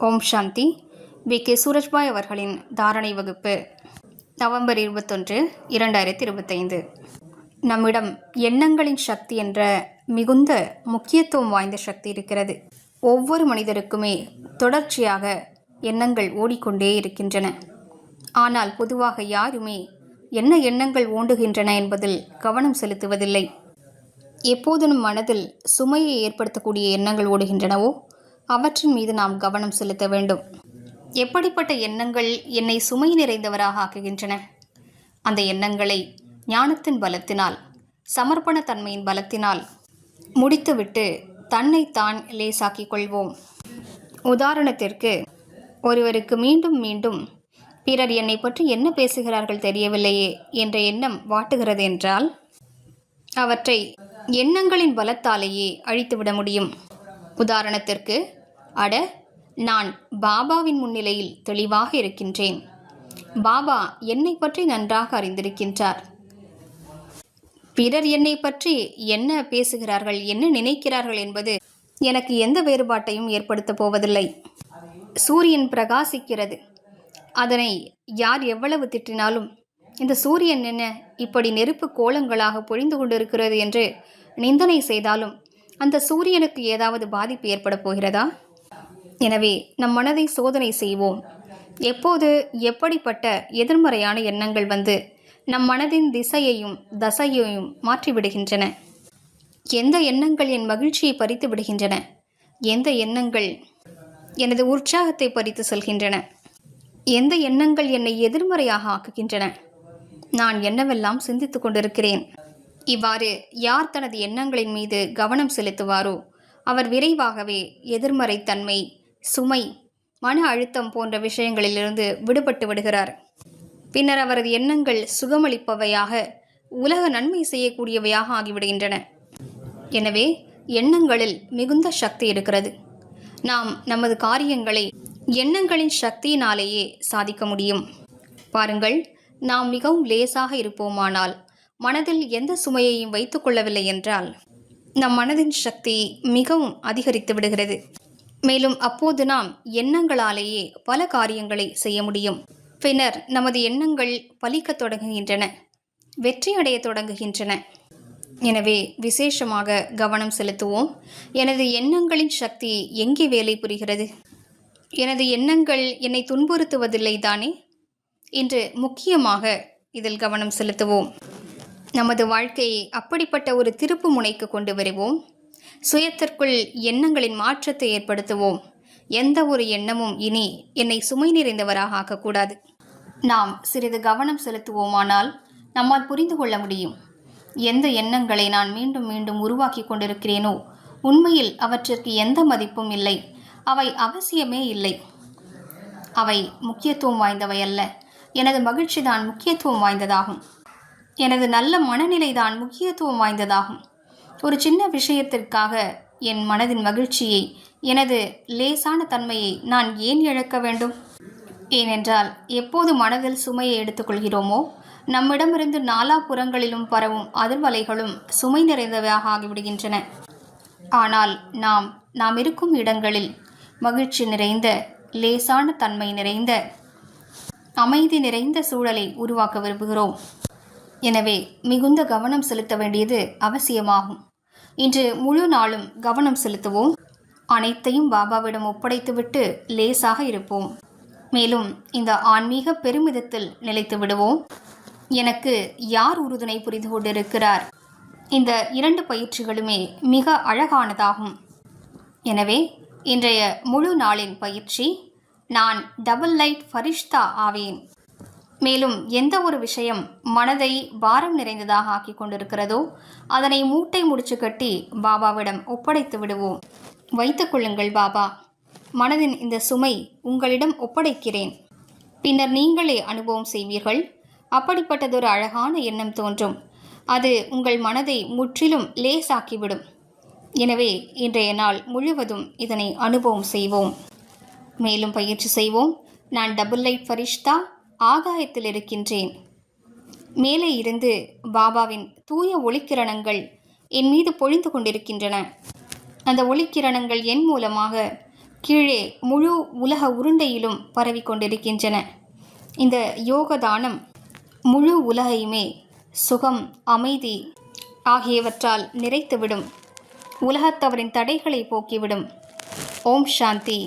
Om Shanti. We. K. Surajbhai அவர்களின் தாரணை வகுப்பு நவம்பர் இருபத்தொன்று இரண்டாயிரத்தி இருபத்தைந்து. நம்மிடம் எண்ணங்களின் சக்தி என்ற மிகுந்த முக்கியத்துவம் வாய்ந்த சக்தி இருக்கிறது. ஒவ்வொரு மனிதருக்குமே தொடர்ச்சியாக எண்ணங்கள் ஓடிக்கொண்டே இருக்கின்றன. ஆனால் பொதுவாக யாருமே என்ன எண்ணங்கள் ஓண்டுகின்றன என்பதில் கவனம் செலுத்துவதில்லை. எப்போது நம் மனதில் சுமையை ஏற்படுத்தக்கூடிய எண்ணங்கள் ஓடுகின்றனவோ அவற்றின் மீது நாம் கவனம் செலுத்த வேண்டும். எப்படிப்பட்ட எண்ணங்கள் என்னை சுமை நிறைந்தவராக ஆக்குகின்றன? அந்த எண்ணங்களை ஞானத்தின் பலத்தினால் சமர்ப்பண தன்மையின் பலத்தினால் முடித்துவிட்டு தன்னைத்தான் லேசாக்கிக் கொள்வோம். உதாரணத்திற்கு ஒருவருக்கு மீண்டும் மீண்டும் பிறர் என்னை பற்றி என்ன பேசுகிறார்கள் தெரியவில்லையே என்ற எண்ணம் வாட்டுகிறது என்றால் அவற்றை எண்ணங்களின் பலத்தாலேயே அழித்துவிட முடியும். உதாரணத்திற்கு அட நான் பாபாவின் முன்னிலையில் தெளிவாக இருக்கின்றேன். பாபா என்னை பற்றி நன்றாக அறிந்திருக்கின்றார். பிறர் என்னை பற்றி என்ன பேசுகிறார்கள் என்ன நினைக்கிறார்கள் என்பது எனக்கு எந்த வேறுபாட்டையும் ஏற்படுத்தப் போவதில்லை. சூரியன் பிரகாசிக்கிறது. அதனை யார் எவ்வளவு திட்டினாலும் இந்த சூரியன் என்ன இப்படி நெருப்பு கோலங்களாக பொழிந்து கொண்டிருக்கிறது என்று நிந்தனை செய்தாலும் அந்த சூரியனுக்கு ஏதாவது பாதிப்பு ஏற்பட போகிறதா? எனவே நம் மனதை சோதனை செய்வோம். எப்போது எப்படிப்பட்ட எதிர்மறையான எண்ணங்கள் வந்து நம் மனதின் திசையையும் தசையையும் மாற்றிவிடுகின்றன? எந்த எண்ணங்கள் என் மகிழ்ச்சியை பறித்து விடுகின்றன? எந்த எண்ணங்கள் எனது உற்சாகத்தை பறித்து செல்கின்றன? எந்த எண்ணங்கள் என்னை எதிர்மறையாக ஆக்குகின்றன? நான் என்னவெல்லாம் சிந்தித்து கொண்டிருக்கிறேன்? இவ்வாறு யார் தனது எண்ணங்களின் மீது கவனம் செலுத்துவாரோ அவர் விரைவாகவே எதிர்மறை தன்மை சுமை மன அழுத்தம் போன்ற விஷயங்களிலிருந்து விடுபட்டு விடுகிறார். பின்னர் அவரது எண்ணங்கள் சுகமளிப்பவையாக உலக நன்மை செய்யக்கூடியவையாக ஆகிவிடுகின்றன. எனவே எண்ணங்களில் மிகுந்த சக்தி இருக்கிறது. நாம் நமது காரியங்களை எண்ணங்களின் சக்தியினாலேயே சாதிக்க முடியும். பாருங்கள் நாம் மிகவும் லேசாக இருப்போமானால் மனதில் எந்த சுமையையும் வைத்துக்கொள்ளவில்லை என்றால் நம் மனதின் சக்தி மிகவும் அதிகரித்து விடுகிறது. மேலும் அப்போது நாம் எண்ணங்களாலேயே பல காரியங்களை செய்ய முடியும். பின்னர் நமது எண்ணங்கள் பலிக்கத் தொடங்குகின்றன வெற்றியடைய தொடங்குகின்றன. எனவே விசேஷமாக கவனம் செலுத்துவோம். எனது எண்ணங்களின் சக்தி எங்கே வேலை புரிகிறது? எனது எண்ணங்கள் என்னை துன்புறுத்துவதில்லை தானே? இன்று முக்கியமாக இதில் கவனம் செலுத்துவோம். நமது வாழ்க்கையை அப்படிப்பட்ட ஒரு திருப்பு முனைக்கு கொண்டு வருவோம். சுயத்திற்குள் எண்ணங்களின் மாற்றத்தை ஏற்படுத்துவோம். எந்த ஒரு எண்ணமும் இனி என்னை சுமை நிறைந்தவராக ஆக்கக்கூடாது. நாம் சிறிது கவனம் செலுத்துவோமானால் நம்மால் புரிந்து கொள்ள முடியும். எந்த எண்ணங்களை நான் மீண்டும் மீண்டும் உருவாக்கி கொண்டிருக்கிறேனோ உண்மையில் அவற்றிற்கு எந்த மதிப்பும் இல்லை. அவை அவசியமே இல்லை. அவை முக்கியத்துவம் வாய்ந்தவை அல்ல. எனது மகிழ்ச்சி தான் முக்கியத்துவம் வாய்ந்ததாகும். எனது நல்ல மனநிலை தான் முக்கியத்துவம் வாய்ந்ததாகும். ஒரு சின்ன விஷயத்திற்காக என் மனதின் மகிழ்ச்சியை எனது லேசான தன்மையை நான் ஏன் இழக்க வேண்டும்? ஏனென்றால் எப்போது மனதில் சுமையை எடுத்துக்கொள்கிறோமோ நம்மிடமிருந்து நாலாபுறங்களிலும் பரவும் அதிர்வலைகளும் சுமை நிறைந்தவையாக ஆகிவிடுகின்றன. ஆனால் நாம் நாம் இருக்கும் இடங்களில் மகிழ்ச்சி நிறைந்த லேசான தன்மை நிறைந்த அமைதி நிறைந்த சூழலை உருவாக்க விரும்புகிறோம். எனவே மிகுந்த கவனம் செலுத்த வேண்டியது அவசியமாகும். இன்று முழு நாளும் கவனம் செலுத்துவோம். அனைத்தையும் பாபாவிடம் ஒப்படைத்துவிட்டு லேசாக இருப்போம். மேலும் இந்த ஆன்மீக பெருமிதத்தில் நிலைத்து விடுவோம். எனக்கு யார் உறுதுணை புரிந்து கொண்டிருக்கிறார்? இந்த இரண்டு பயிற்சிகளுமே மிக அழகானதாகும். எனவே இன்றைய முழு நாளின் பயிற்சி நான் டபுள் லைட் ஃபரிஷ்தா ஆவேன். மேலும் எந்த ஒரு விஷயம் மனதை பாரம் நிறைந்ததாக ஆக்கி கொண்டிருக்கிறதோ அதனை மூட்டை முடிச்சு கட்டி பாபாவிடம் ஒப்படைத்து விடுவோம். வைத்துக் கொள்ளுங்கள் பாபா மனதின் இந்த சுமை உங்களிடம் ஒப்படைக்கிறேன். பின்னர் நீங்களே அனுபவம் செய்வீர்கள். அப்படிப்பட்டதொரு அழகான எண்ணம் தோன்றும். அது உங்கள் மனதை முற்றிலும் லேசாக்கிவிடும். எனவே இன்றைய நாள் முழுவதும் இதனை அனுபவம் செய்வோம். மேலும் பயிற்சி செய்வோம். நான் டபுள் லைட் ஃபரிஷ்தா ஆகாயத்தில் இருக்கின்றேன் மேலே இருந்து பாபாவின் தூய ஒளிக்கிரணங்கள் என் மீது பொழிந்து கொண்டிருக்கின்றன. அந்த ஒளிக்கிரணங்கள் என் மூலமாக கீழே முழு உலக உருண்டையிலும் பரவி கொண்டிருக்கின்றன. இந்த யோக தானம் முழு உலகையுமே சுகம் அமைதி ஆகியவற்றால் நிறைத்துவிடும். உலகத்தவரின் தடைகளை போக்கிவிடும். ஓம் சாந்தி.